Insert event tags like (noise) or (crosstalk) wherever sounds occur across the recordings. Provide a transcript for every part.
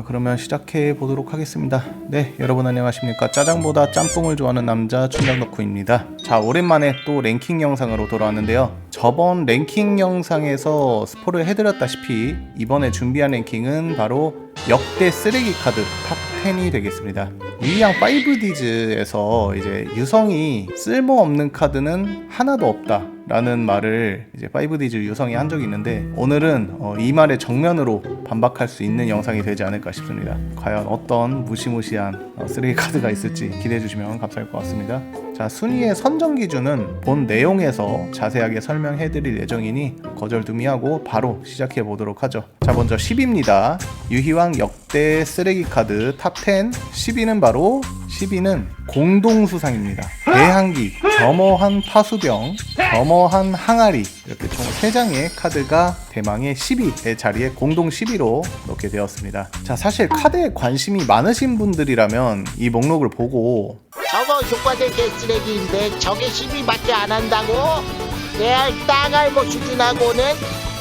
자 그러면 시작해 보도록 하겠습니다. 네 여러분 안녕하십니까? 짜장보다 짬뽕을 좋아하는 남자 춘장덕후입니다. 자 오랜만에 또 랭킹 영상으로 돌아왔는데요. 저번 랭킹 영상에서 스포를 해드렸다시피 이번에 준비한 랭킹은 바로 역대 쓰레기 카드 탑 10이 되겠습니다. 유이양 5디즈에서 이제 유성이 쓸모없는 카드는 하나도 없다 라는 말을 이제 5디즈 유성이 한 적이 있는데 오늘은 어, 이 말에 정면으로 반박할 수 있는 영상이 되지 않을까 싶습니다. 과연 어떤 무시무시한 어, 쓰레기 카드가 있을지 기대해 주시면 감사할 것 같습니다. 자 순위의 선정 기준은 본 내용에서 자세하게 설명해 드릴 예정이니 거절 두미하고 바로 시작해 보도록 하죠. 자 먼저 10입니다. 유희왕 역대 쓰레기 카드 탑 10. 10위는 바로 10위는 공동수상입니다. 대항기, 겸허한 파수병, 겸허한 항아리 이렇게 총 3장의 카드가 대망의 10위의 자리에 공동 10위로 넣게 되었습니다. 자 사실 카드에 관심이 많으신 분들이라면 이 목록을 보고 저거 효과될 개쓰레기인데 저게 10위밖에 안 한다고? 내알 땅알모 수준하고는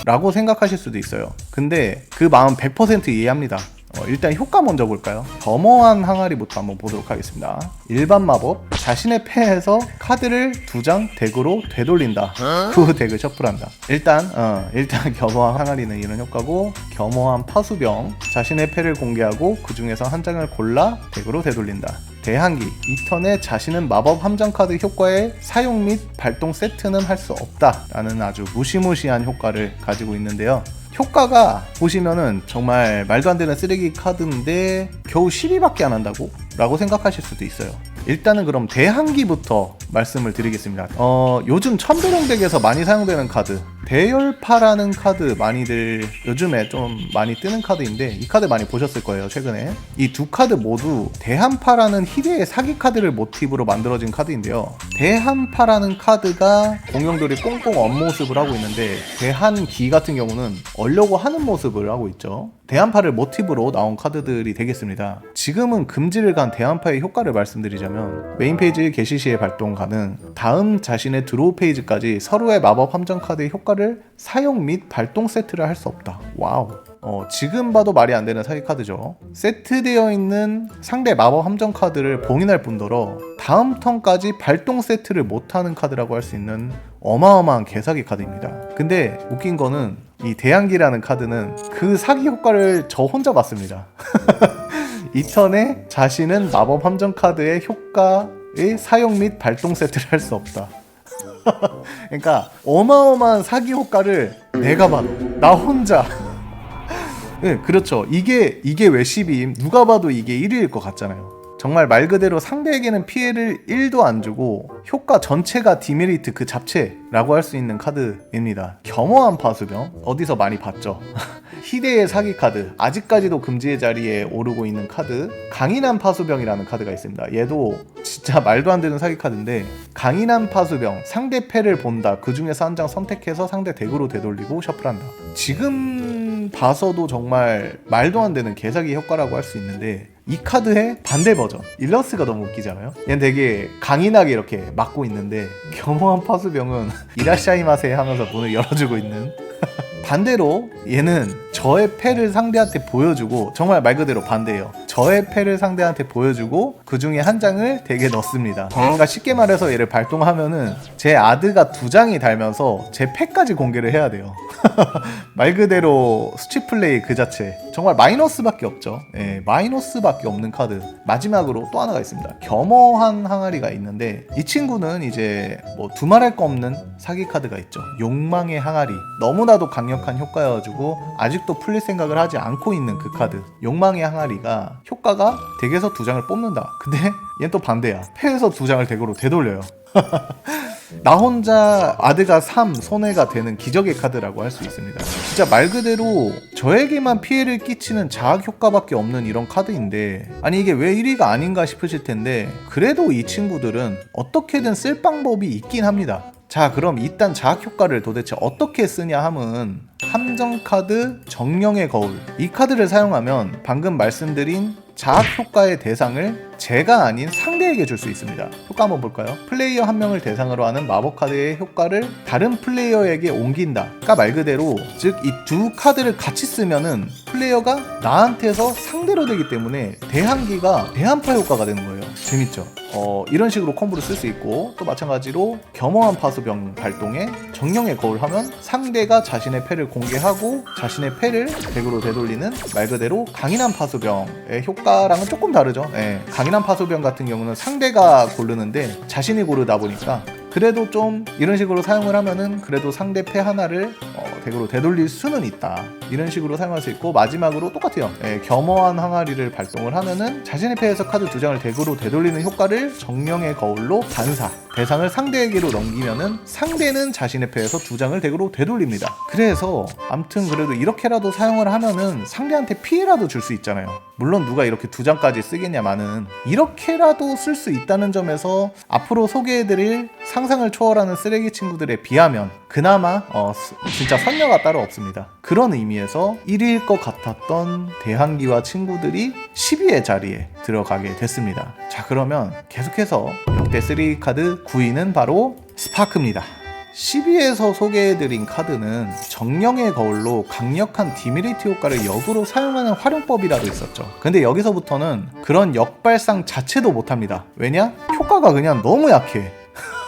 라고 생각하실 수도 있어요. 근데 그 마음 100% 이해합니다. 어, 일단 효과 먼저 볼까요? 겸허한 항아리부터 한번 보도록 하겠습니다. 일반 마법, 자신의 패에서 카드를 두 장 덱으로 되돌린다. 그 덱을 셔플한다. 일단, 어, 일단 (laughs) 겸허한 항아리는 이런 효과고, 겸허한 파수병, 자신의 패를 공개하고 그 중에서 한 장을 골라 덱으로 되돌린다. 대항기, 이 턴에 자신은 마법 함정 카드 효과의 사용 및 발동 세트는 할 수 없다 라는 아주 무시무시한 효과를 가지고 있는데요. 효과가 보시면은 정말 말도 안 되는 쓰레기 카드인데 겨우 10위밖에 안 한다고? 라고 생각하실 수도 있어요. 일단은 그럼 대항기부터 말씀을 드리겠습니다. 어, 요즘 천도령 덱에서 많이 사용되는 카드. 대열파라는 카드 많이들 요즘에 좀 많이 뜨는 카드인데 이 카드 많이 보셨을 거예요 최근에. 이 두 카드 모두 대한파라는 희대의 사기 카드를 모티브로 만들어진 카드인데요. 대한파라는 카드가 공룡들이 꽁꽁 언 모습을 하고 있는데 대한기 같은 경우는 얼려고 하는 모습을 하고 있죠. 대한파를 모티브로 나온 카드들이 되겠습니다. 지금은 금지를 간 대한파의 효과를 말씀드리자면 메인 페이지 게시 시에 발동 가능 다음 자신의 드로우 페이지까지 서로의 마법 함정 카드의 효과를 사용 및 발동 세트를 할 수 없다 와우 어, 지금 봐도 말이 안 되는 사기 카드죠. 세트되어 있는 상대 마법 함정 카드를 봉인할 뿐더러 다음 턴까지 발동 세트를 못하는 카드라고 할 수 있는 어마어마한 개사기 카드입니다. 근데 웃긴 거는 이 대항기라는 카드는 그 사기 효과를 저 혼자 봤습니다. (laughs) 이 턴에 자신은 마법 함정 카드의 효과의 사용 및 발동 세트를 할 수 없다. 그러니까 어마어마한 사기 효과를 내가 봐도 나 혼자 (laughs) 네, 그렇죠. 이게 이게 왜 10임? 누가 봐도 이게 1위일 것 같잖아요. 정말 말 그대로 상대에게는 피해를 1도 안 주고 효과 전체가 디메리트 그 자체라고 할 수 있는 카드입니다. 겸허한 파수병 어디서 많이 봤죠? (laughs) 희대의 사기 카드 아직까지도 금지의 자리에 오르고 있는 카드 강인한 파수병이라는 카드가 있습니다. 얘도 진짜 말도 안 되는 사기 카드인데 강인한 파수병 상대 패를 본다 그 중에서 한 장 선택해서 상대 덱으로 되돌리고 셔플한다. 지금 봐서도 정말 말도 안 되는 개사기 효과라고 할 수 있는데 이 카드의 반대 버전 일러스가 너무 웃기잖아요 얘는 되게 강인하게 이렇게 막고 있는데 겸허한 파수병은 (laughs) 이라샤이마세 하면서 문을 열어주고 있는 (laughs) 반대로 얘는 저의 패를 상대한테 보여주고 정말 말 그대로 반대예요. 저의 패를 상대한테 보여주고 그 중에 한 장을 덱에 넣습니다. 그러니까 쉽게 말해서 얘를 발동하면은 제 아드가 두 장이 달면서 제 패까지 공개를 해야 돼요. (laughs) 말 그대로 수치 플레이 그 자체. 정말 마이너스밖에 없죠. 예, 마이너스밖에 없는 카드. 마지막으로 또 하나가 있습니다. 겸허한 항아리가 있는데 이 친구는 이제 뭐 두말할 거 없는 사기 카드가 있죠. 욕망의 항아리. 너무나도 강력한 효과여가지고 아직도 풀릴 생각을 하지 않고 있는 그 카드. 욕망의 항아리가 효과가 덱에서 두 장을 뽑는다. 근데 (laughs) 얘는 또 반대야. 패에서 두 장을 덱으로 되돌려요. (laughs) 나 혼자 아드가 3 손해가 되는 기적의 카드라고 할 수 있습니다. 진짜 말 그대로 저에게만 피해를 끼치는 자학 효과밖에 없는 이런 카드인데 아니 이게 왜 1위가 아닌가 싶으실 텐데 그래도 이 친구들은 어떻게든 쓸 방법이 있긴 합니다. 자 그럼 일단 자학 효과를 도대체 어떻게 쓰냐 함은 함정 카드 정령의 거울 이 카드를 사용하면 방금 말씀드린 자학 효과의 대상을 제가 아닌 상대에게 줄 수 있습니다. 효과 한번 볼까요? 플레이어 한 명을 대상으로 하는 마법 카드의 효과를 다른 플레이어에게 옮긴다.가 말 그대로 즉 이 두 카드를 같이 쓰면은 플레이어가 나한테서 상대로 되기 때문에 대항기가 대한파 효과가 되는 거예요. 재밌죠? 어, 이런 식으로 콤보를 쓸 수 있고 또 마찬가지로 겸허한 파수병 발동에 정령의 거울 하면 상대가 자신의 패를 공개하고 자신의 패를 덱으로 되돌리는 말 그대로 강인한 파수병의 효과랑은 조금 다르죠. 예, 강인한 파수병 같은 경우는 상대가 고르는데 자신이 고르다 보니까 그래도 좀 이런 식으로 사용을 하면은 그래도 상대 패 하나를 어, 덱으로 되돌릴 수는 있다. 이런 식으로 사용할 수 있고 마지막으로 똑같아요. 예, 겸허한 항아리를 발동을 하면은 자신의 패에서 카드 두 장을 덱으로 되돌리는 효과를 정령의 거울로 반사 대상을 상대에게로 넘기면은 상대는 자신의 패에서 두 장을 덱으로 되돌립니다. 그래서 암튼 그래도 이렇게라도 사용을 하면은 상대한테 피해라도 줄 수 있잖아요. 물론 누가 이렇게 두 장까지 쓰겠냐마는 이렇게라도 쓸 수 있다는 점에서 앞으로 소개해드릴 상상을 초월하는 쓰레기 친구들에 비하면 그나마 어, 스- 진짜 선녀가 따로 없습니다. 그런 의미에서 1위일 것 같았던 대한기와 친구들이 10위의 자리에 들어가게 됐습니다. 자 그러면 계속해서 역대 쓰레기 카드 9위는 바로 스파크입니다. 10위에서 소개해드린 카드는 정령의 거울로 강력한 디미리티 효과를 역으로 사용하는 활용법이라도 있었죠. 근데 여기서부터는 그런 역발상 자체도 못합니다. 왜냐? 효과가 그냥 너무 약해.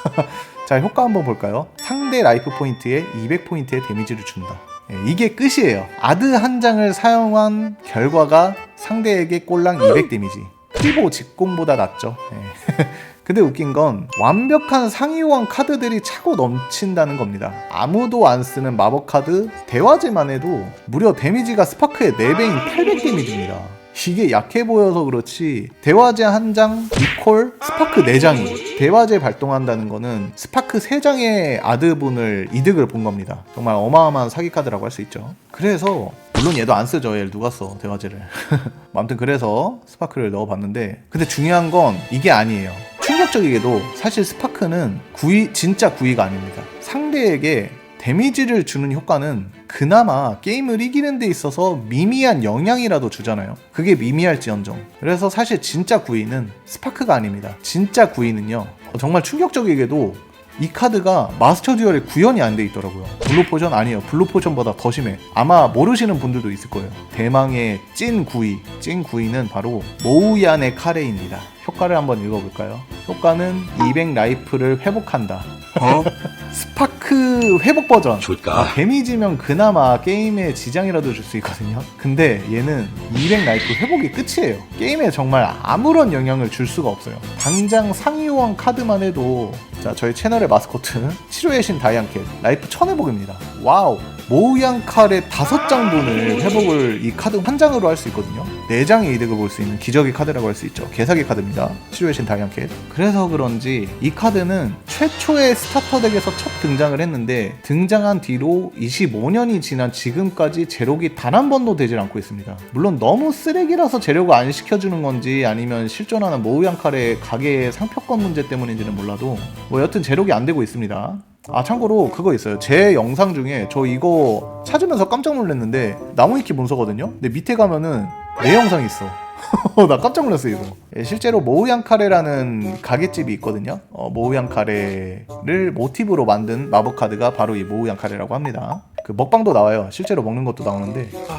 (laughs) 자, 효과 한번 볼까요? 상대 라이프 포인트에 200포인트의 데미지를 준다. 예, 이게 끝이에요. 아드 한 장을 사용한 결과가 상대에게 꼴랑 200 데미지. 피보 직공보다 낫죠. 예. (laughs) 근데 웃긴 건 완벽한 상위호환 카드들이 차고 넘친다는 겁니다. 아무도 안 쓰는 마법 카드 대화제만 해도 무려 데미지가 스파크의 4배인 800 데미지입니다. 이게 약해 보여서 그렇지 대화제 한 장, 이콜, 스파크 4장이 대화제 발동한다는 거는 스파크 3장의 아드분을 이득을 본 겁니다. 정말 어마어마한 사기 카드라고 할 수 있죠. 그래서 물론 얘도 안 쓰죠. 얘를 누가 써 대화제를. (laughs) 아무튼 그래서 스파크를 넣어봤는데 근데 중요한 건 이게 아니에요. 충격적이게도 사실 스파크는 구이 진짜 구이가 아닙니다. 상대에게 데미지를 주는 효과는 그나마 게임을 이기는 데 있어서 미미한 영향이라도 주잖아요. 그게 미미할지언정. 그래서 사실 진짜 구이는 스파크가 아닙니다. 진짜 구이는요. 어, 정말 충격적이게도 이 카드가 마스터 듀얼에 구현이 안 돼 있더라고요. 블루 포션 아니에요. 블루 포션보다 더 심해. 아마 모르시는 분들도 있을 거예요. 대망의 찐 구이. 찐 구이는 바로 모우얀의 카레입니다. 효과를 한번 읽어볼까요? 효과는 200 라이프를 회복한다. 어? 스파크 회복 버전. 줄까? 아, 데미지면 그나마 게임에 지장이라도 줄 수 있거든요. 근데 얘는 200 라이프 회복이 끝이에요. 게임에 정말 아무런 영향을 줄 수가 없어요. 당장 상위호환 카드만 해도 자 저희 채널의 마스코트 치료의 신 다이안캣 라이프 1000 회복입니다. 와우. 모우양 칼의 다섯 장분을 회복을 이 카드 한 장으로 할 수 있거든요. 네 장의 이득을 볼 수 있는 기적의 카드라고 할 수 있죠. 개사기 카드입니다. 치료의 신 다이안캣. 그래서 그런지 이 카드는 최초의 스타터 덱에서 첫 등장을 했는데 등장한 뒤로 25년이 지난 지금까지 제록이 단 한 번도 되질 않고 있습니다. 물론 너무 쓰레기라서 제록을 안 시켜주는 건지 아니면 실존하는 모우양 칼의 가게의 상표권 문제 때문인지는 몰라도 뭐 여튼 제록이 안 되고 있습니다. 아 참고로 그거 있어요 제 영상 중에 저 이거 찾으면서 깜짝 놀랐는데 나무위키 문서거든요 근데 밑에 가면은 내 영상이 있어 (laughs) 나 깜짝 놀랐어요 이거. 예, 실제로 모우양 카레라는 가게집이 있거든요. 어, 모우양 카레를 모티브로 만든 마법 카드가 바로 이 모우양 카레라고 합니다. 그 먹방도 나와요. 실제로 먹는 것도 나오는데. 아,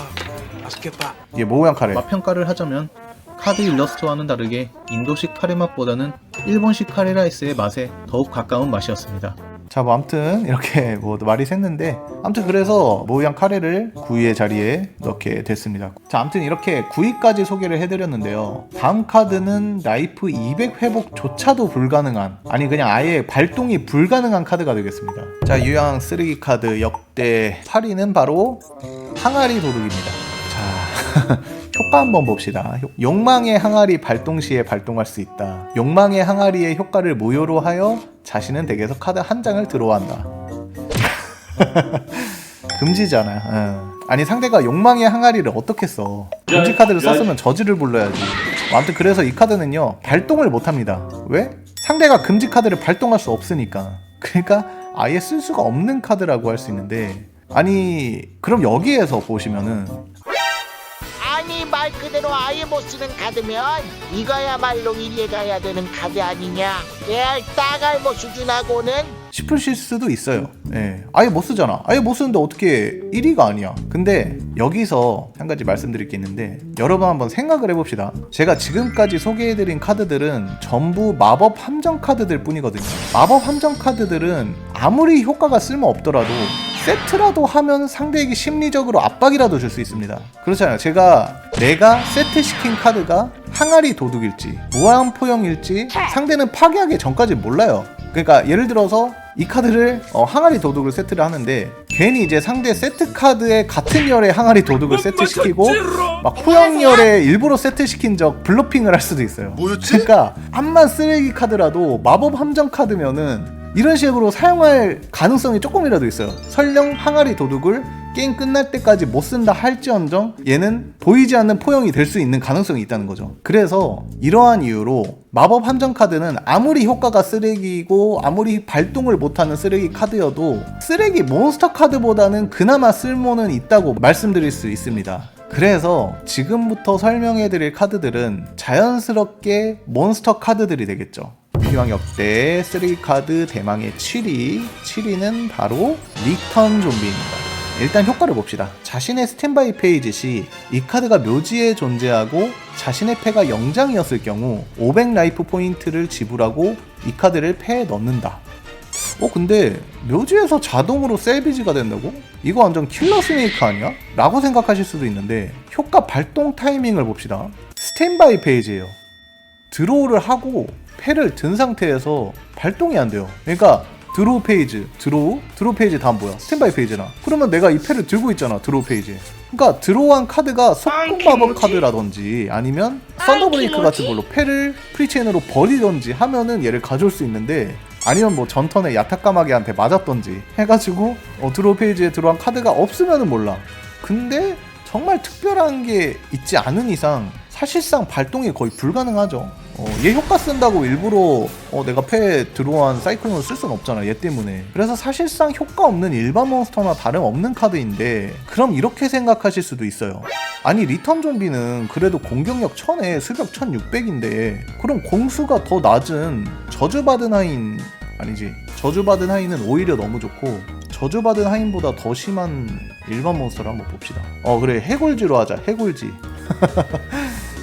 맛있겠다. 이게 모우양 카레. 맛 평가를 하자면 카드 일러스트와는 다르게 인도식 카레 맛보다는 일본식 카레 라이스의 맛에 더욱 가까운 맛이었습니다. 자, 뭐 아무튼 이렇게 뭐 말이 샜는데 아무튼 그래서 모양 카레를 9위의 자리에 넣게 됐습니다. 자, 아무튼 이렇게 9위까지 소개를 해드렸는데요. 다음 카드는 라이프 200 회복조차도 불가능한 아니 그냥 아예 발동이 불가능한 카드가 되겠습니다. 자, 유양 쓰레기 카드 역대 8위는 바로 항아리 도둑입니다. 자. (laughs) 효과 한번 봅시다. 효- 욕망의 항아리 발동 시에 발동할 수 있다. 욕망의 항아리의 효과를 무효로 하여 자신은 덱에서 카드 한 장을 들어한다. (laughs) 금지잖아. 응. 아니 상대가 욕망의 항아리를 어떻게 써? 금지 카드를 썼으면 저지를 불러야지. 뭐 아무튼 그래서 이 카드는요 발동을 못합니다. 왜? 상대가 금지 카드를 발동할 수 없으니까. 그러니까 아예 쓸 수가 없는 카드라고 할 수 있는데 아니 그럼 여기에서 보시면은 말 그대로 아예 못 쓰는 카드면 이거야말로 이해가 해야 되는 카드 아니냐 레알 땅알모 수준하고는 싶으실 수도 있어요. 예. 아예 못 쓰잖아. 아예 못 쓰는데 어떻게 1위가 아니야. 근데 여기서 한 가지 말씀드릴 게 있는데 여러분 한번 생각을 해봅시다. 제가 지금까지 소개해드린 카드들은 전부 마법 함정 카드들 뿐이거든요. 마법 함정 카드들은 아무리 효과가 쓸모 없더라도 세트라도 하면 상대에게 심리적으로 압박이라도 줄 수 있습니다. 그렇잖아요. 제가 내가 세트시킨 카드가 항아리 도둑일지 무한포영일지 상대는 파괴하기 전까지 몰라요. 그러니까 예를 들어서 이 카드를 어, 항아리 도둑을 세트를 하는데 괜히 이제 상대 세트 카드에 같은 열의 항아리 도둑을 세트시키고 막 포영열에 일부러 세트시킨 적 블로핑을 할 수도 있어요. 뭐였지? 그러니까 암만 쓰레기 카드라도 마법 함정 카드면은 이런 식으로 사용할 가능성이 조금이라도 있어요. 설령 항아리 도둑을 게임 끝날 때까지 못 쓴다 할지언정 얘는 보이지 않는 포용이 될 수 있는 가능성이 있다는 거죠. 그래서 이러한 이유로 마법 함정 카드는 아무리 효과가 쓰레기이고 아무리 발동을 못하는 쓰레기 카드여도 쓰레기 몬스터 카드보다는 그나마 쓸모는 있다고 말씀드릴 수 있습니다. 그래서 지금부터 설명해드릴 카드들은 자연스럽게 몬스터 카드들이 되겠죠. 희망 역대 쓰레기 카드 대망의 7위. 7위는 바로 리턴 좀비입니다. 일단 효과를 봅시다. 자신의 스탠바이 페이지 시 이 카드가 묘지에 존재하고 자신의 패가 0장이었을 경우 500 라이프 포인트를 지불하고 이 카드를 패에 넣는다. 어 근데 묘지에서 자동으로 셀비지가 된다고? 이거 완전 킬러 스네이크 아니야? 라고 생각하실 수도 있는데 효과 발동 타이밍을 봅시다. 스탠바이 페이지예요. 드로우를 하고 패를 든 상태에서 발동이 안 돼요. 그러니까 드로우 페이지, 드로우, 드로우 페이지 다음 뭐야? 스탠바이 페이지나. 그러면 내가 이 패를 들고 있잖아, 드로우 페이지. 그러니까 드로우한 카드가 속공 마법 카드라든지 아니면 썬더브레이크 같은 걸로 패를 프리체인으로 버리던지 하면은 얘를 가져올 수 있는데 아니면 뭐 전턴에 야타까마귀한테 맞았던지 해가지고 어, 드로우 페이지에 들어간 카드가 없으면은 몰라. 근데 정말 특별한 게 있지 않은 이상 사실상 발동이 거의 불가능하죠. 어, 얘 효과 쓴다고 일부러 어, 내가 패에 들어온 사이클론을 쓸 수는 없잖아 얘 때문에. 그래서 사실상 효과 없는 일반 몬스터나 다름없는 카드인데 그럼 이렇게 생각하실 수도 있어요. 아니 리턴 좀비는 그래도 공격력 1000에 수벽 1600인데 그럼 공수가 더 낮은 저주받은 하인 아니지 저주받은 하인은 오히려 너무 좋고 저주받은 하인보다 더 심한 일반 몬스터를 한번 봅시다. 어 그래 해골지로 하자 해골지 (laughs)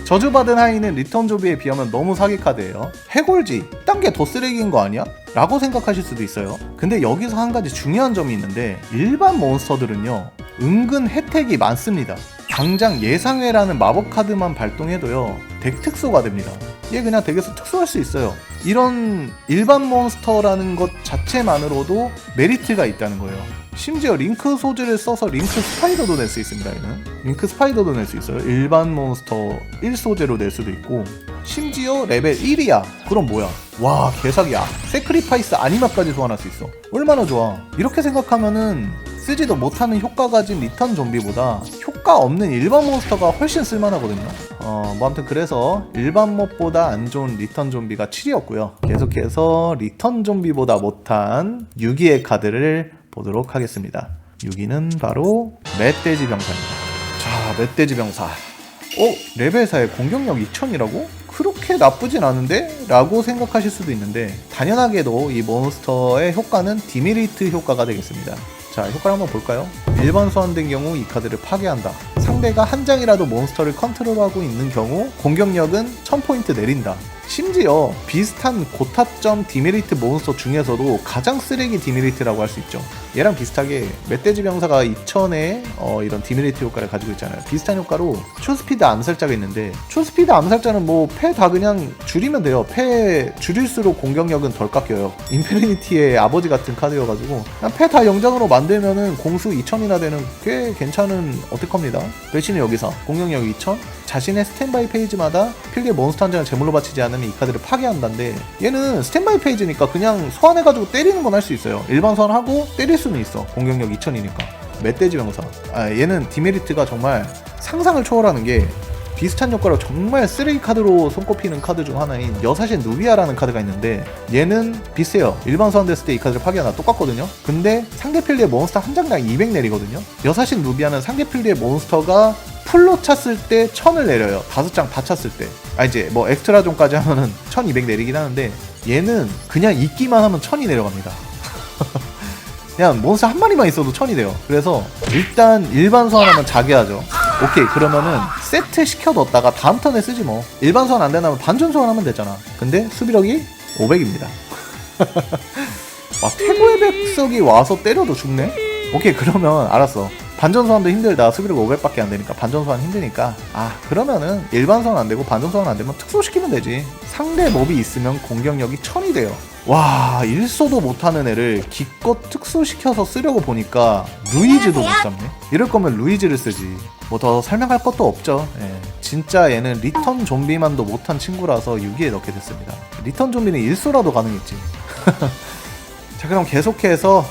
저주받은 하인은 리턴 조비에 비하면 너무 사기 카드예요. 해골지, 딴 게 더 쓰레기인 거 아니야? 라고 생각하실 수도 있어요. 근데 여기서 한 가지 중요한 점이 있는데 일반 몬스터들은요 은근 혜택이 많습니다. 당장 예상외라는 마법 카드만 발동해도요 덱 특수가 됩니다. 얘 그냥 덱에서 특수할 수 있어요. 이런 일반 몬스터라는 것 자체만으로도 메리트가 있다는 거예요. 심지어 링크 소재를 써서 링크 스파이더도 낼 수 있습니다. 얘는 링크 스파이더도 낼 수 있어요. 일반 몬스터 1 소재로 낼 수도 있고 심지어 레벨 1이야. 그럼 뭐야? 와 개사기야. 세크리파이스 아니마까지 소환할 수 있어. 얼마나 좋아. 이렇게 생각하면은 쓰지도 못하는 효과 가진 리턴 좀비보다 효과 없는 일반 몬스터가 훨씬 쓸만하거든요. 어, 뭐 아무튼 그래서 일반 몹보다 안 좋은 리턴 좀비가 7이었고요. 계속해서 리턴 좀비보다 못한 6위의 카드를 보도록 하겠습니다. 6위는 바로 멧돼지 병사입니다. 자, 멧돼지 병사. 어? 레벨 4에 공격력 2000이라고? 그렇게 나쁘진 않은데? 라고 생각하실 수도 있는데 당연하게도 이 몬스터의 효과는 디메리트 효과가 되겠습니다. 자, 효과를 한번 볼까요? 일반 소환된 경우 이 카드를 파괴한다. 상대가 한 장이라도 몬스터를 컨트롤하고 있는 경우 공격력은 1000포인트 내린다. 심지어 비슷한 고타점 디메리트 몬스터 중에서도 가장 쓰레기 디메리트라고 할 수 있죠. 얘랑 비슷하게 멧돼지 병사가 2000의 어, 이런 디메리트 효과를 가지고 있잖아요. 비슷한 효과로 초스피드 암살자가 있는데 초스피드 암살자는 뭐 패 다 그냥 줄이면 돼요. 패 줄일수록 공격력은 덜 깎여요. 인피니티의 아버지 같은 카드여가지고 패 다 영장으로 만들면은 공수 2000이나 되는 꽤 괜찮은 어택커입니다. 대신에 여기서 공격력 2000 자신의 스탠바이 페이지마다 필드의 몬스터 한 장을 제물로 바치지 않으면 이 카드를 파괴한다는데 얘는 스탠바이 페이지니까 그냥 소환해가지고 때리는 건 할 수 있어요. 일반 소환하고 때릴 수는 있어. 공격력 2000이니까. 멧돼지 병사. 아, 얘는 디메리트가 정말 상상을 초월하는 게 비슷한 효과로 정말 쓰레기 카드로 손꼽히는 카드 중 하나인 여사신 누비아라는 카드가 있는데 얘는 비슷해요. 일반 소환 됐을 때 이 카드를 파괴하나 똑같거든요. 근데 상대 필드의 몬스터 한 장당 200 내리거든요. 여사신 누비아는 상대 필드의 몬스터가 풀로 찼을 때 1000을 내려요. 다섯 장 다 찼을 때. 아 이제 뭐 엑스트라 존까지 하면은 (laughs) 1200 내리긴 하는데 얘는 그냥 있기만 하면 1000이 내려갑니다. (laughs) 그냥 몬스터 한 마리만 있어도 1000이 돼요. 그래서 일단 일반 소환 하면 자기 하죠. 오케이 그러면은 세트 시켜뒀다가 다음 턴에 쓰지 뭐. 일반 소환 안 되면 반전 소환하면 되잖아. 근데 수비력이 500입니다. (laughs) 와 태고의 백석이 와서 때려도 죽네? 오케이 그러면 알았어 반전 소환도 힘들다. 수비력 500밖에 안 되니까 반전 소환 힘드니까. 아 그러면은 일반 소환 안 되고 반전 소환 안 되면 특수시키면 되지. 상대 몹이 있으면 공격력이 1000이 돼요. 와 일소도 못하는 애를 기껏 특수시켜서 쓰려고 보니까 루이즈도 못 잡네. 이럴 거면 루이즈를 쓰지. 뭐 더 설명할 것도 없죠. 예. 진짜 얘는 리턴 좀비만도 못한 친구라서 6위에 넣게 됐습니다. 리턴 좀비는 일소라도 가능했지. (laughs) 자 그럼 계속해서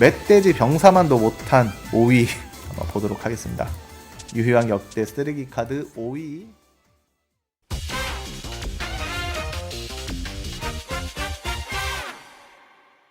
멧돼지 병사만도 못한 5위 한번 보도록 하겠습니다. 유희왕 역대 쓰레기 카드 5위